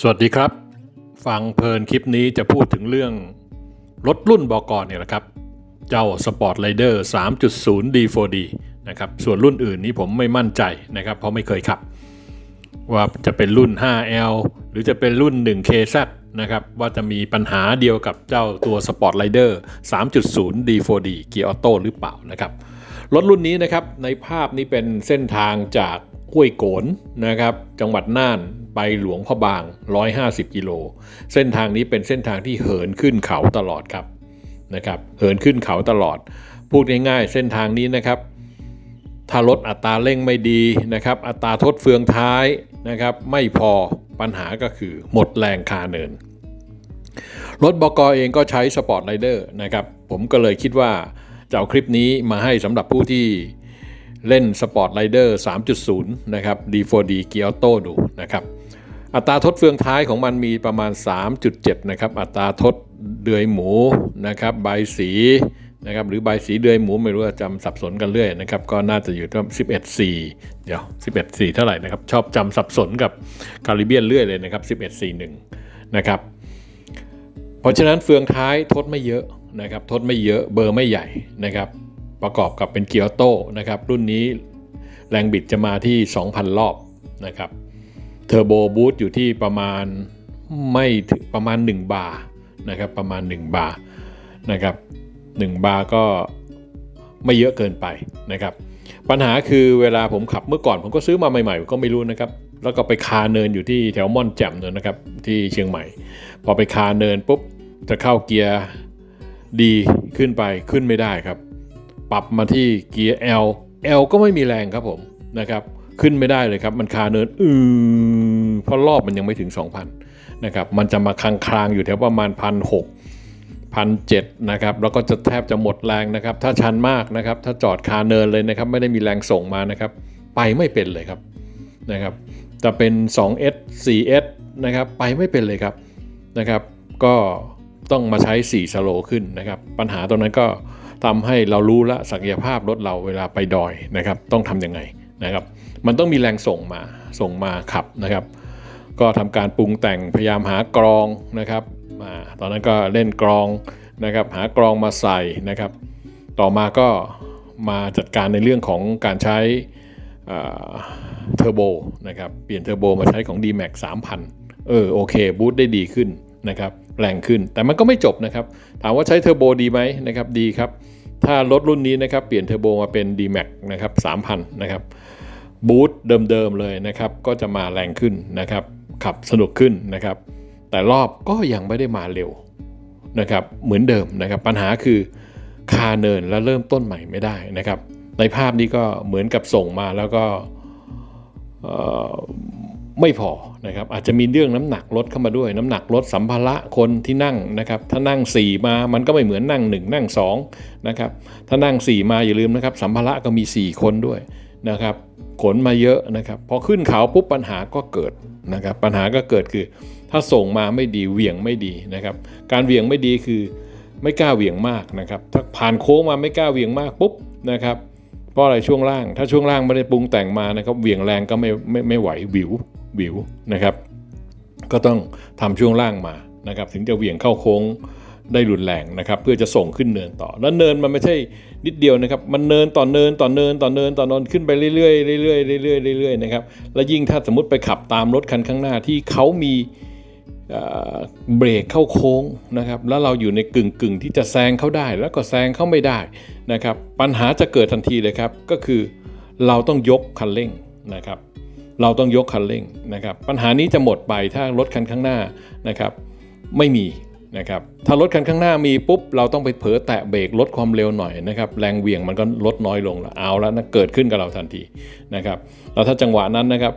สวัสดีครับ ฟังเพลินคลิปนี้จะพูดถึงเรื่อง รถรุ่นบอกรเนี่ยแหละครับ เจ้า Sport Rider 3.0 D4D นะครับ ส่วนรุ่นอื่นนี้ผมไม่มั่นใจนะครับ เพราะไม่เคยขับ ว่าจะเป็นรุ่น 5L หรือจะเป็นรุ่น 1KZ นะครับ ว่าจะมีปัญหาเดียวกับเจ้าตัว Sport Rider 3.0 D4D เกียร์ออโต้หรือเปล่านะครับ รถรุ่นนี้นะครับในภาพนี้เป็นเส้นทางจาก ห้วยโกนนะครับ จังหวัดน่านไปหลวงพ่อบาง 150 กิโล เส้นทางนี้เป็นเส้นทางที่เหินขึ้นเขาตลอดครับนะครับ เหินขึ้นเขาตลอด พูดง่ายๆ เส้นทางนี้นะครับ ถ้ารถอัตราเร่งไม่ดีนะครับ อัตราทดเฟืองท้ายนะครับ ไม่พอปัญหาก็คือหมดแรงคาเนิน รถบกเองก็ใช้สปอร์ตไรเดอร์นะครับ ผมก็เลยคิดว่าจะเอาคลิปนี้มาให้สำหรับผู้ที่ เล่น Sport Rider 3.0 นะครับ D4D Gear Auto ดูนะครับอัตราทดเฟืองท้ายของมันมีประมาณ 3.7 นะครับ อัตราทดเดือยหมูนะครับใบสีนะครับหรือใบสีเดือยหมูไม่รู้ว่าจำสับสนกันเรื่อยนะครับ ก็น่าจะอยู่ที่11.4 เดี๋ยว 11.4 เท่าไหร่นะครับ ชอบจำสับสนกับคาริเบียนเรื่อยเลยนะครับ 11.41 นะครับ เพราะฉะนั้นเฟืองท้ายทดไม่เยอะนะครับ ทดไม่เยอะเบอร์ไม่ใหญ่นะครับ ประกอบกับเป็นเกียร์ออโต้นะครับ รุ่นนี้แรงบิดจะมาที่ 2,000 รอบนะครับ เทอร์โบบูตอยู่ที่ประมาณไม่ถึงประมาณ 1 บาร์นะครับ ประมาณ 1 บาร์นะครับ 1 บาร์ก็ไม่เยอะเกินไปนะครับ ปัญหาคือเวลาผมขับเมื่อก่อน ผมก็ซื้อมาใหม่ๆ ก็ไม่รู้นะครับ แล้วก็ไปคาเนินอยู่ที่แถวม่อนแจ่มเนินนะครับ ที่เชียงใหม่ พอไปคาเนินปุ๊บจะเข้าเกียร์ดีขึ้นไปขึ้นไม่ได้ครับ ปรับมาที่เกียร์ L L ก็ไม่มีแรงครับผมนะครับขึ้นไม่ได้เลยครับมันคาเนินอือเพราะรอบมันยังไม่ถึง 2,000นะครับมันจะมาคางคลางๆอยู่แถวประมาณพันหกพันเนะครับแล้วก็จะแทบจะหมดแรงนะครับ ถ้าชันมากนะครับ ถ้าจอดคาเนินเลยนะครับ ไม่ได้มีแรงส่งมานะครับ ไปไม่เป็นเลยครับนะครับจะเป็น 2S 4S นะครับ ไปไม่เป็นเลยครับนะครับ ก็ต้องมาใช้ 4 สโลขึ้นนะครับ ปัญหาตรงนั้นก็ ทำให้เรารู้ละศักยภาพรถเราเวลาไปดอยนะครับ ต้องทำยังไงนะครับ มันต้องมีแรงส่งมาส่งมาขับนะครับ ก็ทำการปรุงแต่งพยายามหากรองนะครับอาตอนนั้นก็เล่นกรองนะครับ หากรองมาใส่นะครับ ต่อมาก็มาจัดการในเรื่องของการใช้เทอร์โบนะครับ เปลี่ยนเทอร์โบมาใช้ของ D-Max 3,000 เออโอเคบูตได้ดีขึ้นนะครับ แรงขึ้น แต่มันก็ไม่จบนะครับ ถามว่าใช้เทอร์โบดีไหมนะครับดีครับ ถ้ารถรุ่นนี้นะครับเปลี่ยนเทอร์โบมาเป็น D-Max นะครับ3,000 นะครับบูตเดิมๆเลยนะครับก็จะมาแรงขึ้นนะครับขับสนุกขึ้นนะครับ แต่รอบก็ยังไม่ได้มาเร็วนะครับเหมือนเดิมนะครับ ปัญหาคือคาเนินแล้วเริ่มต้นใหม่ไม่ได้นะครับ ในภาพนี้ก็เหมือนกับส่งมาแล้วก็ ไม่พอนะครับอาจจะมีเรื่องน้ำหนักลดเข้ามาด้วย น้ำหนักลดสัมภาระคนที่นั่งนะครับถ้านั่ง 4 มามันก็ไม่เหมือนนั่ง 1 นั่ง2นะครับถ้านั่ง 4 มาอย่าลืมนะครับสัมภาระก็มี 4 คนด้วยนะครับขนมาเยอะนะครับพอขึ้นเขาปุ๊บปัญหาก็เกิดนะครับปัญหาก็เกิดคือถ้าส่งมาไม่ดีเหวี่ยงไม่ดีนะครับการเหวี่ยงไม่ดีคือไม่กล้าเหวี่ยงมากนะครับถ้าผ่านโค้งมาไม่กล้าเหวี่ยงมากปุ๊บนะครับเพราะอะไรช่วงล่าง ถ้าช่วงล่างไม่ได้ปรุงแต่งมานะครับเหวี่ยงแรงก็ไม่ไม่ไม่ไหววิว วิวนะครับ ก็ต้องทำช่วงล่างมานะครับ ถึงจะเหวี่ยงเข้าโค้งได้รุนแรงนะครับ เพื่อจะส่งขึ้นเนินต่อ แล้วเนินมันไม่ใช่นิดเดียวนะครับ มันเนินต่อเนินต่อเนินต่อเนินต่อเนินขึ้นไปเรื่อยๆเรื่อยๆเรื่อยๆเรื่อยๆนะครับ แล้วยิ่งถ้าสมมติไปขับตามรถคันข้างหน้าที่เขามีเบรกเข้าโค้งนะครับ แล้วเราอยู่ในกึ่งกึ่งที่จะแซงเขาได้ แล้วก็แซงเขาไม่ได้นะครับ ปัญหาจะเกิดทันทีเลยครับ ก็คือเราต้องยกคันเร่งนะครับ เราต้องยกคันเร่งนะครับ ปัญหานี้จะหมดไปถ้ารถคันข้างหน้านะครับไม่มีนะครับถ้ารถคันข้างหน้ามีปุ๊บเราต้องไปเผลอแตะเบรกลดความเร็วหน่อยนะครับแรงเหวี่ยงมันก็ลดน้อยลงแล้วเอาแล้วนะเกิดขึ้นกับเราทันทีนะครับแล้วถ้าจังหวะนั้นนะครับ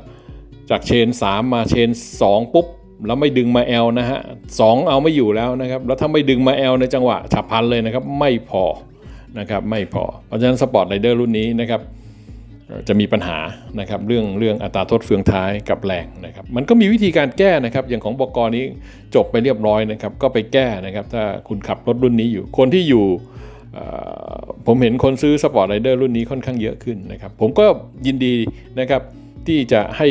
จากเชน 3 มาเชน 2 ปุ๊บแล้วไม่ดึงมา L นะฮะสเอาไม่อยู่แล้วนะครับแล้วถ้าไม่ดึงมา L ในจังหวะฉับพลันเลยนะครับไม่พอนะครับไม่พอเพราะฉะนั้นสปอร์ตไรเดอร์รุ่นนี้นะครับ จะมีปัญหานะครับเรื่องเรื่องอัตราทดเฟืองท้ายกับแรงนะครับมันก็มีวิธีการแก้นะครับอย่างของบกนี้จบไปเรียบร้อยนะครับก็ไปแก้นะครับถ้าคุณขับรถรุ่นนี้อยู่คนที่อยู่ผมเห็นคนซื้อสปอร์ตไรเดอร์รุ่นนี้ค่อนข้างเยอะขึ้นนะครับผมก็ยินดีนะครับ ที่จะให้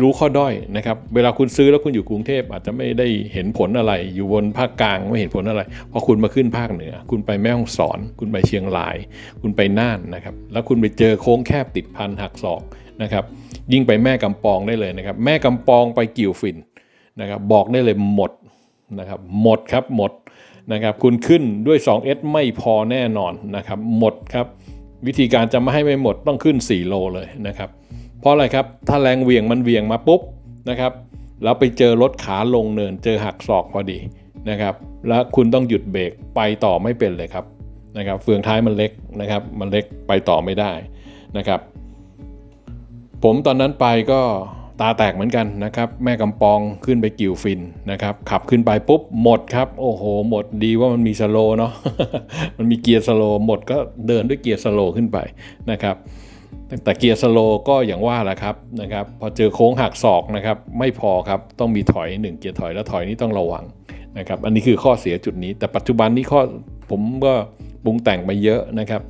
รู้ข้อด้อยนะครับ เวลาคุณซื้อแล้วคุณอยู่กรุงเทพอาจจะไม่ได้เห็นผลอะไร อยู่บนภาคกลางไม่เห็นผลอะไรพอคุณมาขึ้นภาคเหนือ คุณไปแม่ฮ่องสอน คุณไปเชียงราย คุณไปน่านนะครับ แล้วคุณไปเจอโค้งแคบติดพันหักศอกนะครับยิ่งไปแม่กำปองได้เลยนะครับ แม่กำปองไปกิ่วฟินนะครับบอกได้เลยหมดนะครับหมดครับหมดนะครับคุณขึ้นด้วย 2S ไม่พอแน่นอนนะครับหมดครับวิธีการจะไม่ให้ไม่หมดต้องขึ้น 4 โลเลยนะครับ เพราะอะไรครับ ถ้าแรงเหวี่ยงมันเหวี่ยงมาปุ๊บนะครับ แล้วไปเจอรถขาลงเนิน เจอหักศอกพอดีนะครับ แล้วคุณต้องหยุดเบรกไปต่อไม่เป็นเลยครับนะครับ เฟืองท้ายมันเล็กนะครับ มันเล็กไปต่อไม่ได้นะครับ ผมตอนนั้นไปก็ตาแตกเหมือนกันนะครับ แม่กำปองขึ้นไปกิ่วฟินนะครับ ขับขึ้นไปปุ๊บหมดครับ โอ้โห หมดดีว่ามันมีสโลเนาะมันมีเกียร์สโลหมดก็เดินด้วยเกียร์สโลขึ้นไปนะครับ แต่เกียร์สโลก็อย่างว่าแหละครับนะครับพอเจอโค้งหักศอกนะครับไม่พอครับต้องมีถอย 1 เกียร์ถอยแล้วถอยนี้ต้องระวังนะครับอันนี้คือข้อเสียจุดนี้ แต่ปัจจุบันนี้ข้อผมก็ปรุงแต่งไปเยอะนะครับ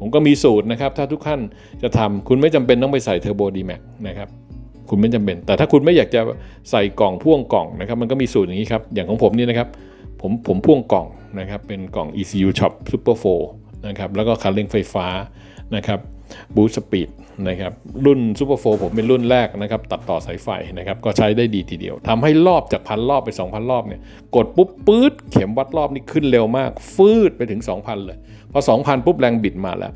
ผมก็มีสูตรนะครับ ถ้าทุกท่านจะทำคุณไม่จำเป็นต้องไปใส่เทอร์โบดีแม็กนะครับคุณไม่จำเป็น แต่ถ้าคุณไม่อยากจะใส่กล่องพ่วงกล่องนะครับ มันก็มีสูตรอย่างนี้ครับ อย่างของผมนี่นะครับ ผมผมพ่วงกล่องนะครับ เป็นกล่อง ECU Shop Super 4นะครับ แล้วก็คันเร่งไฟฟ้านะครับ บูสต์สปีดนะครับรุ่น Super 4ผมเป็นรุ่นแรกนะครับตัดต่อสายไฟนะครับก็ใช้ได้ดีทีเดียวทำให้รอบจากพันรอบไป 2,000 รอบเนี่ยกดปุ๊บปื๊ดเข็มวัดรอบนี่ขึ้นเร็วมาก ฟืดไปถึง 2,000 เลย พอ 2,000 ปุ๊บแรงบิดมาแล้ว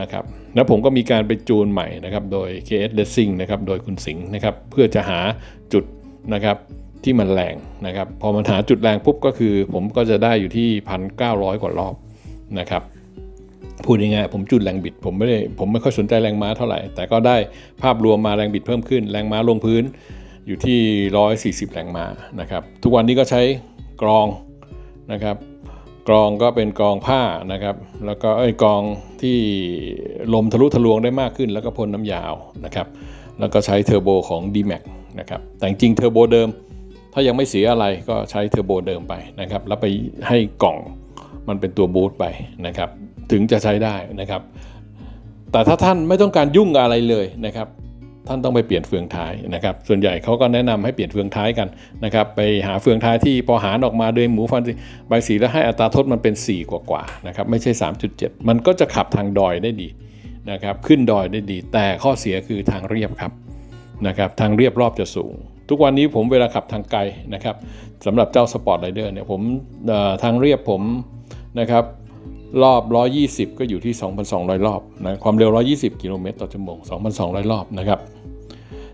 นะครับแล้วผมก็มีการไปจูนใหม่นะครับโดย KS Racing นะครับโดยคุณสิงห์นะครับเพื่อจะหาจุดนะครับที่มันแรงนะครับพอมันหาจุดแรงปุ๊บก็คือ ผมก็จะได้อยู่ที่ 1,900 กว่ารอบนะครับ พูดง่ายๆผมจุดแรงบิด ผมไม่ได้ผมไม่ค่อยสนใจแรงม้าเท่าไหร่ แต่ก็ได้ภาพรวมมาแรงบิดเพิ่มขึ้น แรงม้าลงพื้นอยู่ที่ 140 แรงม้านะครับทุกวันนี้ก็ใช้กรองนะครับกรองก็เป็นกรองผ้านะครับ แล้วก็ไอ้กรองที่ลมทะลุทะลวงได้มากขึ้น แล้วก็พ่นน้ำยาวนะครับ แล้วก็ใช้เทอร์โบของ d m a x นะครับแต่จริงเทอร์โบเดิม ถ้ายังไม่เสียอะไรก็ใช้เทอร์โบเดิมไปนะครับ แล้วไปให้กล่องมันเป็นตัวบูตไปนะครับ ถึงจะใช้ได้นะครับ แต่ถ้าท่านไม่ต้องการยุ่งกับอะไรเลยนะครับ ท่านต้องไปเปลี่ยนเฟืองท้ายนะครับ ส่วนใหญ่เขาก็แนะนำให้เปลี่ยนเฟืองท้ายกันนะครับ ไปหาเฟืองท้ายที่พอหารออกมาโดยหมูฟันใบสีแล้วให้อัตราทดมันเป็น 4 กว่ากว่านะครับไม่ใช่ 3.7 มันก็จะขับทางดอยได้ดีนะครับ ขึ้นดอยได้ดี แต่ข้อเสียคือทางเรียบครับนะครับ ทางเรียบรอบจะสูงทุกวันนี้ผมเวลาขับทางไกลนะครับสำหรับเจ้าสปอร์ตไรเดอร์เนี่ยผมทางเรียบผมนะครับ รอบ 120 ก็อยู่ที่ 2,200 รอบนะความเร็ว 120 กิโลเมตรต่อชั่วโมง 2,200 รอบนะครับ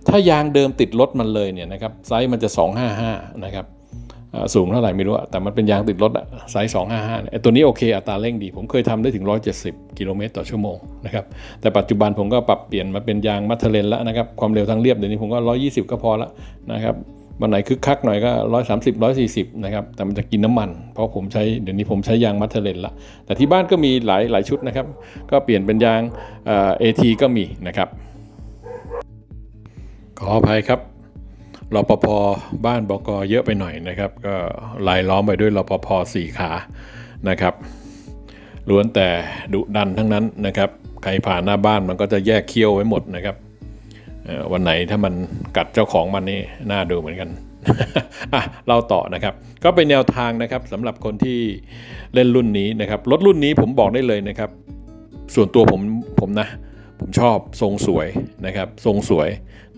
ถ้ายางเดิมติดรถมันเลยเนี่ยนะครับไซส์มันจะ 255 นะครับสูงเท่าไหร่ไม่รู้แต่มันเป็นยางติดรถอะไซส์255ไอ้ตัวนี้โอเคอัตราเร่งดี ผมเคยทำได้ถึง 170 กิโลเมตรต่อชั่วโมงนะครับแต่ปัจจุบันผมก็ปรับเปลี่ยนมาเป็นยางมัทเทเลนแล้วนะครับความเร็วทางเรียบเดี๋ยวนี้ผมก็ 120 ก็พอละนะครับ วันไหนคึกคักหน่อยก็130 140นะครับ แต่มันจะกินน้ำมัน เพราะผมใช้เดี๋ยวนี้ผมใช้ยางมัทเทเลนละ แต่ที่บ้านก็มีหลายหลายชุดนะครับ ก็เปลี่ยนเป็นยางเอ่อ AT ก็มีนะครับ ขออภัยครับรปภบ้านบกเยอะไปหน่อยนะครับ ก็ลายล้อมไปด้วยรปภสี่ขานะครับล้วนแต่ดุดันทั้งนั้นนะครับ ใครผ่านหน้าบ้านมันก็จะแยกเคี้ยวไว้หมดนะครับ วันไหนถ้ามันกัดเจ้าของมันนี่น่าดูเหมือนกันอะเล่าต่อนะครับ ก็เป็นแนวทางนะครับสำหรับคนที่เล่นรุ่นนี้นะครับรถรุ่นนี้ผมบอกได้เลยนะครับ ส่วนตัวผมผมนะ ผมชอบทรงสวยนะครับทรงสวย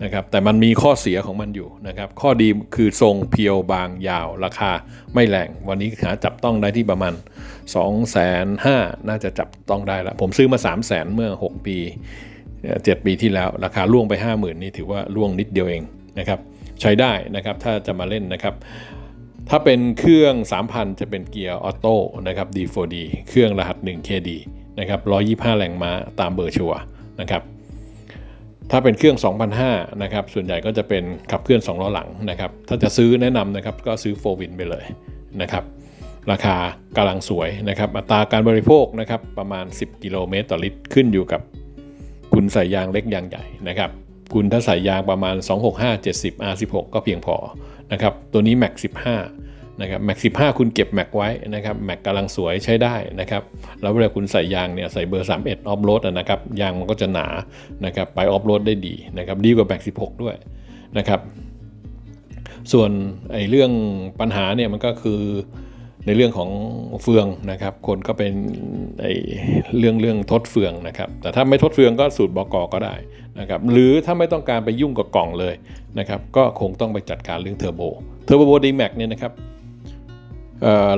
นะครับ แต่มันมีข้อเสียของมันอยู่นะครับ ข้อดีคือทรงเพียวบางยาว ราคาไม่แรงวันนี้หาจับต้องได้ที่ประมาณ 2 5 0 0 0น่าจะจับต้องได้แล้วผมซื้อมา 3 0 0 0 0 0เมื่อ 6 ปี 7 ปีที่แล้ว ราคาล่วงไป 50,000 นี่ถือว่าล่วงนิดเดียวเองนะครับใช้ได้นะครับถ้าจะมาเล่นนะครับ ถ้าเป็นเครื่อง 3,000 จะเป็นเกียร์ออโต้นะครับ D4D เครื่องรหัส 1KD นะครับ125 แรงม้าตามเบอร์ชัวนะครับถ้าเป็นเครื่อง 2,500นะครับส่วนใหญ่ก็จะเป็นขับเคลื่อน2ล้อหลังนะครับถ้าจะซื้อแนะนำนะครับก็ซื้อ4 Win ไปเลยนะครับราคากำลังสวยนะครับอัตราการบริโภคนะครับประมาณ 10 กิโลเมตรต่อลิตรขึ้นอยู่กับ ณใส่ยางเล็กยางใหญ่นะครับคุณถ้าใส่ยางประมาณ 265 70 R16 ก็เพียงพอนะครับตัวนี้ Max 15นะครับแม็กสิคุณเก็บแม็กไว้นะครับแม็กกำลังสวยใช้ได้นะครับแล้วเวลาคุณใส่ยางเนี่ยใส่เบอร์ 31 ออฟโรดนะครับยางมันก็จะหนานะครับไปออฟโรดได้ดีนะครับดีกว่าแม็ก16 ด้วยนะครับส่วนไอ้เรื่องปัญหาเนี่ยมันก็คือ ในเรื่องของเฟืองนะครับ คนก็เป็นไอเรื่องเรื่องทดเฟืองนะครับ แต่ถ้าไม่ทดเฟืองก็สูตรบกก็ได้นะครับ หรือถ้าไม่ต้องการไปยุ่งกับกล่องเลยนะครับ ก็คงต้องไปจัดการเรื่องเทอร์โบ เทอร์โบดีแม็กเนี่ยนะครับ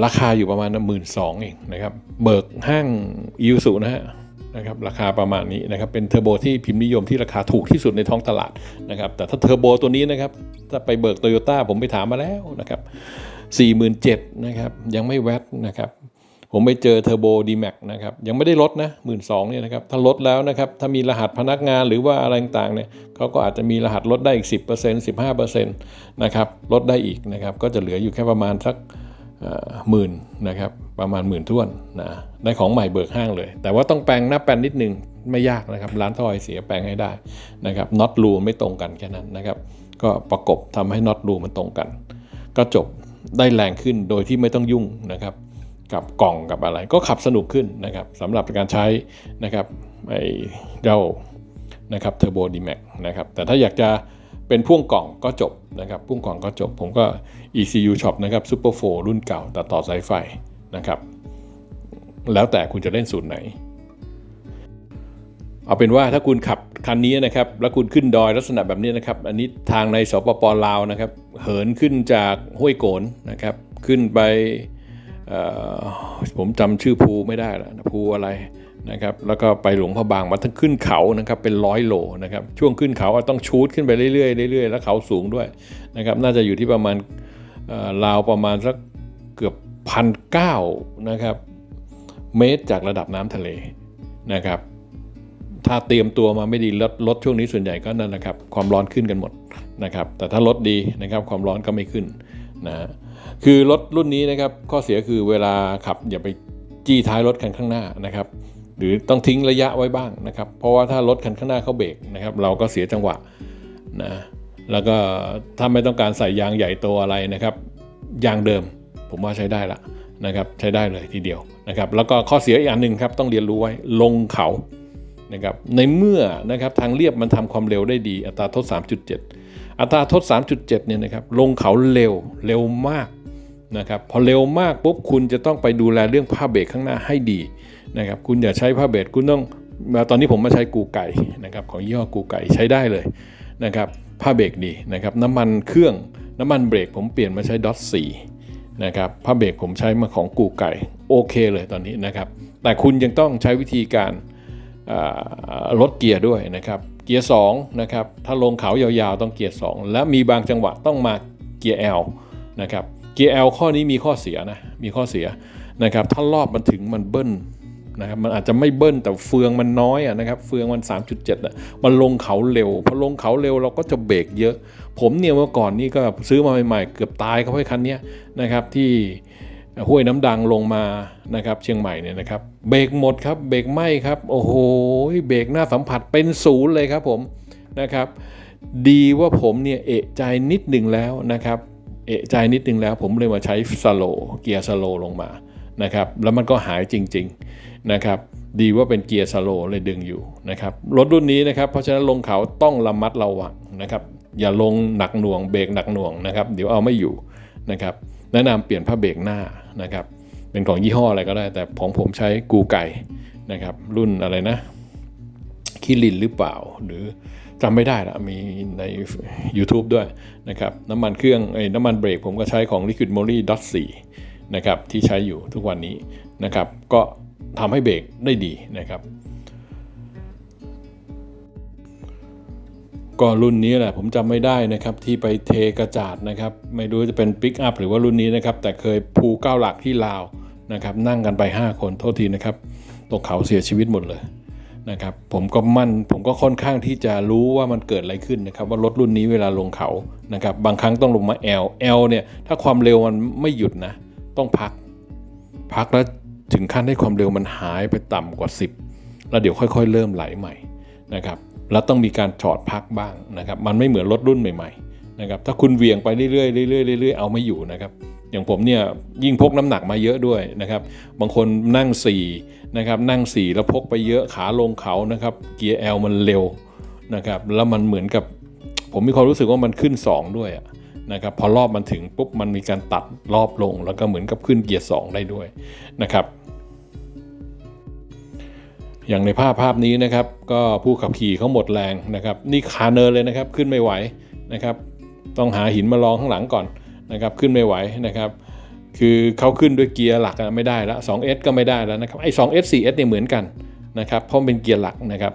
ราคาอยู่ประมาณหมื่นสองเองนะครับ เบิกห้างอิวสุนะฮะนะครับราคาประมาณนี้นะครับเป็นเทอร์โบที่พิมพ์นิยมที่ราคาถูกที่สุดในท้องตลาดนะครับแต่ถ้าเทอร์โบตัวนี้นะครับถ้าไปเบิกโตโยต้าผมไปถามมาแล้วนะครับ 47,000นะครับยังไม่แวดนะครับผมไปเจอเทอร์โบดีแม็กนะครับยังไม่ได้ลดนะหมื่นสองเนี่ยนะครับถ้าลดแล้วนะครับถ้ามีรหัสพนักงานหรือว่าอะไรต่างๆเนี่ยเขาก็อาจจะมีรหัสลดได้อีก 10% 15%นะครับลดได้อีกนะครับก็จะเหลืออยู่แค่ประมาณสักหมื่นนะครับประมาณหมื่นท่วนนะได้ของใหม่เบิกห้างเลย แต่ว่าต้องแปลงหน้าแปลนนิดนึงไม่ยากนะครับร้านท่อไอเสียแปลงให้ได้นะครับน็อตรูไม่ตรงกันแค่นั้นนะครับก็ประกบทำให้น็อตรูมันตรงกัน ก็จบ ได้แรงขึ้นโดยที่ไม่ต้องยุ่งนะครับกับกล่องกับอะไรก็ขับสนุกขึ้นนะครับสำหรับการใช้นะครับไอเจ้านะครับเทอร์โบดีแม็กนะครับแต่ถ้าอยากจะเป็นพ่วงกล่องก็จบนะครับพ่วงกล่องก็จบ ผมก็ ECU Shop นะครับ Super 4รุ่นเก่าตัดต่อสายไฟนะครับแล้วแต่คุณจะเล่นสูตรไหน เอาเป็นว่าถ้าคุณขับ คันนี้นะครับ แล้วคุณขึ้นดอยลักษณะแบบนี้นะครับ อันนี้ทางในสปปลาวนะครับ เหินขึ้นจากห้วยโกนนะครับ ขึ้นไปผมจำชื่อภูไม่ได้แล้วภูอะไรนะครับแล้วก็ไปหลวงพระบางมาทั้งขึ้นเขานะครับเป็นร้อยโลนะครับช่วงขึ้นเขาต้องชูดขึ้นไปเรื่อยๆเรื่อยๆแล้วเขาสูงด้วยนะครับน่าจะอยู่ที่ประมาณราวประมาณสักเกือบพันเก้านะครับเมตรจากระดับน้ำทะเลนะครับ ถ้าเตรียมตัวมาไม่ดีรถรถช่วงนี้ส่วนใหญ่ก็นั่นนะครับ ความร้อนขึ้นกันหมดนะครับ แต่ถ้ารถดีนะครับความร้อนก็ไม่ขึ้นนะคือรถรุ่นนี้นะครับข้อเสียคือเวลาขับอย่าไปจี้ท้ายรถคันข้างหน้านะครับ หรือต้องทิ้งระยะไว้บ้างนะครับ เพราะว่าถ้ารถคันข้างหน้าเขาเบรกนะครับ เราก็เสียจังหวะนะแล้วก็ถ้าไม่ต้องการใส่ยางใหญ่โตอะไรนะครับยางเดิมผมว่าใช้ได้ละนะครับ ใช้ได้เลยทีเดียวนะครับ แล้วก็ข้อเสียอีกอันหนึ่งครับต้องเรียนรู้ไว้ลงเขา นะครับในเมื่อนะครับทางเรียบมันทำความเร็วได้ดี อัตราทด 3.7 อัตราทด 3.7 เนี่ยนะครับลงเขาเร็วเร็วมากนะครับพอเร็วมากปุ๊บคุณจะต้องไปดูแลเรื่องผ้าเบรกข้างหน้าให้ดีนะครับคุณอย่าใช้ผ้าเบรกคุณต้องตอนนี้ผมมาใช้กูไก่นะครับของยี่ห้อกูไก่ใช้ได้เลยนะครับผ้าเบรกดีนะครับน้ำมันเครื่องน้ำมันเบรกผมเปลี่ยนมาใช้ดอทสี่นะครับผ้าเบรกผมใช้มาของกูไก่โอเคเลยตอนนี้นะครับแต่คุณยังต้องใช้วิธีการ ลดเกียร์ด้วยนะครับ เกียร์2นะครับ ถ้าลงเขายาวๆต้องเกียร์ 2 และมีบางจังหวะต้องมาเกียร์ L นะครับ เกียร์ L ข้อนี้มีข้อเสียนะ มีข้อเสียนะครับ ถ้ารอบมันถึงมันเบิ้ลนะครับ มันอาจจะไม่เบิ้ลแต่เฟืองมันน้อยนะครับ เฟืองมัน 3.7อะมันลงเขาเร็ว พอลงเขาเร็วเราก็จะเบรกเยอะ ผมเนี่ยเมื่อก่อนนี่ก็ซื้อมาใหม่ๆ เกือบตายเขาให้คันนี้นะครับที่ ห้วยน้ำดังลงมานะครับเชียงใหม่เนี่ยนะครับเบรกหมดครับเบรกไหมครับโอ้โหเบรกหน้าสัมผัสเป็นศูนย์เลยครับผมนะครับ ดีว่าผมเนี่ยเอะใจนิดหนึ่งแล้วนะครับ เอะใจนิดหนึ่งแล้วผมเลยมาใช้สโลเกียร์สโลลงมานะครับ แล้วมันก็หายจริง ๆนะครับ ดีว่าเป็นเกียร์สโลเลยดึงอยู่นะครับรถรุ่นนี้นะครับเพราะฉะนั้นลงเขาต้องระมัดระวังนะครับ อย่าลงหนักหน่วงเบรกหนักหน่วงนะครับ เดี๋ยวเอาไม่อยู่นะครับ แนะนำเปลี่ยนผ้าเบรกหน้านะครับเป็นของยี่ห้ออะไรก็ได้ แต่ของผมใช้กูไก่นะครับรุ่นอะไรนะคิรินหรือเปล่าหรือจำไม่ได้ละมีใน YouTube ด้วยนะครับน้ำมันเครื่องไอ้น้ำมันเบรกผมก็ใช้ของ Liquid Moly Dot 4นะครับที่ใช้อยู่ทุกวันนี้นะครับก็ทำให้เบรกได้ดีนะครับ ก็รุ่นนี้แหละผมจำไม่ได้นะครับที่ไปเทกระจาดนะครับ ไม่รู้จะเป็นปิกอัพหรือว่ารุ่นนี้นะครับ แต่เคยภูเก้าหลักที่ลาวนะครับนั่งกันไป 5 คนโทษทีนะครับตกเขาเสียชีวิตหมดเลยนะครับผมก็มั่นผมก็ค่อนข้างที่จะรู้ว่ามันเกิดอะไรขึ้นนะครับ ว่ารถรุ่นนี้เวลาลงเขานะครับบางครั้งต้องลงมา L L เนี่ยถ้าความเร็วมันไม่หยุดนะต้องพัก พักแล้วถึงขั้นให้ความเร็วมันหายไปต่ำกว่า 10 แล้วเดี๋ยวค่อย ๆ เริ่มไหลใหม่นะครับ แล้วต้องมีการจอดพักบ้างนะครับ มันไม่เหมือนรถรุ่นใหม่ๆนะครับ ถ้าคุณเวียงไปเรื่อยๆเรื่อยๆเรื่อยๆเอาไม่อยู่นะครับ อย่างผมเนี่ยยิ่งพกน้ำหนักมาเยอะด้วยนะครับ บางคนนั่ง4นะครับ นั่ง4แล้วพกไปเยอะขาลงเขานะครับ เกียร์ L มันเร็วนะครับ แล้วมันเหมือนกับ ผมมีความรู้สึกว่ามันขึ้น 2 ด้วยนะครับพอรอบมันถึงปุ๊บมันมีการตัดรอบลง แล้วก็เหมือนกับขึ้นเกียร์2ได้ด้วยนะครับ อย่างในภาพภาพนี้นะครับ ก็ผู้ขับขี่เขาหมดแรงนะครับ นี่คาเนินเลยนะครับขึ้นไม่ไหวนะครับ ต้องหาหินมารองข้างหลังก่อนนะครับ ขึ้นไม่ไหวนะครับ คือเขาขึ้นด้วยเกียร์หลักไม่ได้แล้ว 2S ก็ไม่ได้แล้วนะครับไอ้ 2S 4S เนี่ยเหมือนกันนะครับเพราะเป็นเกียร์หลักนะครับ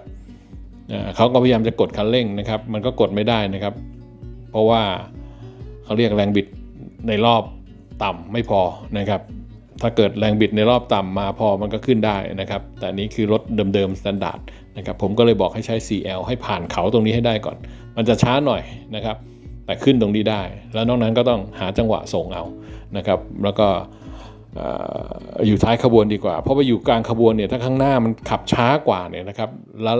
อ่าเขาก็พยายามจะกดคันเร่งนะครับ มันก็กดไม่ได้นะครับ เพราะว่าเขาเรียกแรงบิดในรอบต่ำไม่พอนะครับ ถ้าเกิดแรงบิดในรอบต่ำมาพอมันก็ขึ้นได้นะครับ แต่นี้คือรถเดิมๆสแตนดาร์ดนะครับผมก็เลยบอกให้ใช้ CL ให้ผ่านเขาตรงนี้ให้ได้ก่อน มันจะช้าหน่อยนะครับ แต่ขึ้นตรงนี้ได้ แล้วนอกนั้นก็ต้องหาจังหวะส่งเอานะครับ แล้วก็เอ่ออยู่ท้ายขบวนดีกว่า เพราะว่าอยู่กลางขบวนเนี่ยถ้าข้างหน้ามันขับช้ากว่าเนี่ยนะครับ แล้ว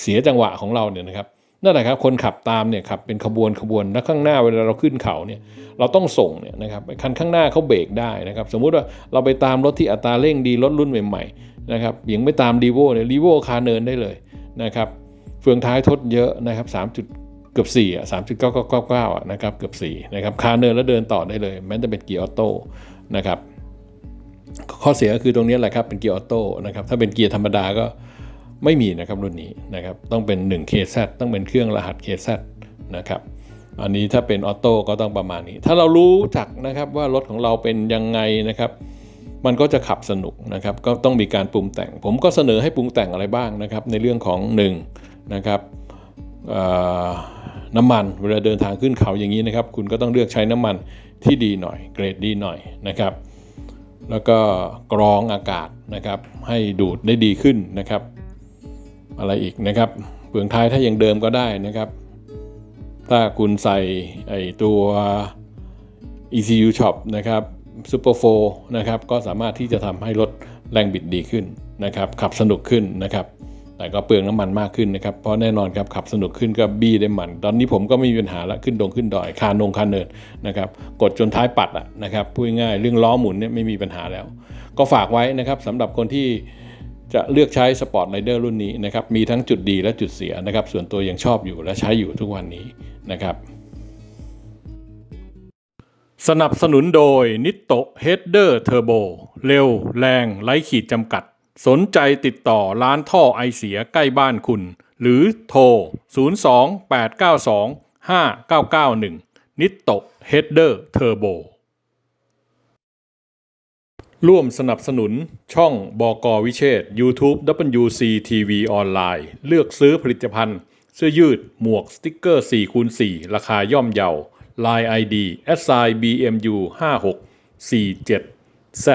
เสียจังหวะของเราเนี่ยนะครับ นั่นแหละครับคนขับตามเนี่ยขับเป็นขบวนขบวนแล้วข้างหน้าเวลาเราขึ้นเขาเนี่ยเราต้องส่งเนี่ยนะครับคันข้างหน้าเขาเบรกได้นะครับสมมุติว่าเราไปตามรถที่อัตราเร่งดีรถรุ่นใหม่ๆนะครับยังไม่ตามรีโวเนี่ยรีโวคาเนินได้เลยนะครับเฟืองท้ายทดเยอะนะครับ3จุดเกือบ4อะ3.999อะนะครับเกือบ4นะครับคาเนินแล้วเดินต่อได้เลย แม้จะเป็นเกียร์ออโต้นะครับข้อเสียก็คือตรงนี้แหละครับเป็นเกียร์ออโต้นะครับถ้าเป็นเกียร์ธรรมดาก็ ไม่มีนะครับรุ่นนี้นะครับต้องเป็น 1 KZ ต้องเป็นเครื่องรหัส KZ นะครับอันนี้ถ้าเป็นออโต้ก็ต้องประมาณนี้ ถ้าเรารู้จักนะครับว่ารถของเราเป็นยังไงนะครับ มันก็จะขับสนุกนะครับ ก็ต้องมีการปรุงแต่ง ผมก็เสนอให้ปรุงแต่งอะไรบ้างนะครับ ในเรื่องของ1นะครับน้ำมันเวลาเดินทางขึ้นเขาอย่างนี้นะครับ คุณก็ต้องเลือกใช้น้ำมันที่ดีหน่อย เกรดดีหน่อยนะครับ แล้วก็กรองอากาศนะครับ ให้ดูดได้ดีขึ้นนะครับ อะไรอีกนะครับเปลืองท้ายถ้ายังเดิมก็ได้นะครับ ถ้าคุณใส่ไอตัว ECU Shop นะครับ Super 4นะครับก็สามารถที่จะทำให้ลดแรงบิดดีขึ้นนะครับ ขับสนุกขึ้นนะครับ แต่ก็เปลืองน้ำมันมากขึ้นนะครับ เพราะแน่นอนครับขับสนุกขึ้นก็บี้ได้มัน ตอนนี้ผมก็ไม่มีปัญหาละขึ้นดงขึ้นดอยคานงคานเนินนะครับ กดจนท้ายปัดอะนะครับพูดง่ายเรื่องล้อหมุนเนี่ยไม่มีปัญหาแล้ว ก็ฝากไว้นะครับสำหรับคนที่ จะเลือกใช้สปอร์ตไรเดอร์รุ่นนี้นะครับ มีทั้งจุดดีและจุดเสียนะครับ ส่วนตัวยังชอบอยู่และใช้อยู่ทุกวันนี้นะครับ สนับสนุนโดยนิโตเฮดเดอร์เทอร์โบเร็ว แรง ไร้ขีดจำกัด สนใจติดต่อร้านท่อไอเสียใกล้บ้านคุณ หรือโทร 02-892-5991 นิโตเฮดเดอร์เทอร์โบ ร่วมสนับสนุนช่องบอกอวิเชษ YouTube WC TV ออนไลน์เลือกซื้อผลิตภัณฑ์ เสื้อยืด หมวกสติกเกอร์4คูณ4ราคาย่อมเยา Line ID SI BMU 56 47 Z